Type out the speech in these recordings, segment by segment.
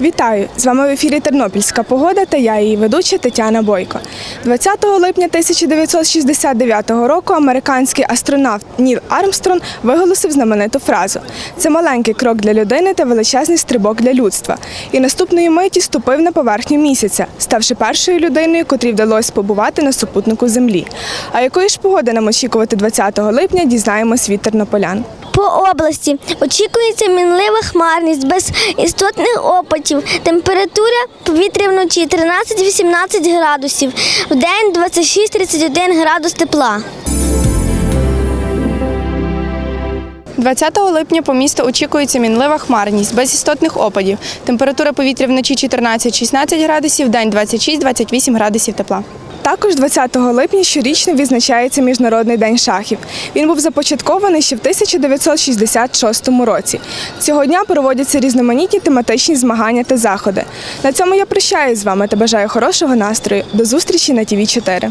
Вітаю! З вами в ефірі Тернопільська погода та я її ведуча Тетяна Бойко. 20 липня 1969 року американський астронавт Ніл Армстронг виголосив знамениту фразу: це маленький крок для людини та величезний стрибок для людства. І наступної миті ступив на поверхню місяця, ставши першою людиною, котрій вдалося побувати на супутнику Землі. А якої ж погоди нам очікувати 20 липня, дізнаємось від тернополян. По області очікується мінлива хмарність без істотних опадів. Температура повітря вночі 13-18 градусів, в день 26-31 градус тепла. 20 липня по місту очікується мінлива хмарність без істотних опадів. Температура повітря вночі 14-16 градусів, день 26-28 градусів тепла. Також 20 липня щорічно відзначається Міжнародний день шахів. Він був започаткований ще в 1966 році. Цього дня проводяться різноманітні тематичні змагання та заходи. На цьому я прощаюсь з вами та бажаю хорошого настрою. До зустрічі на ТВ 4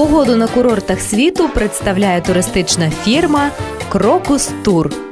Погоду на курортах світу представляє туристична фірма Крокус Тур.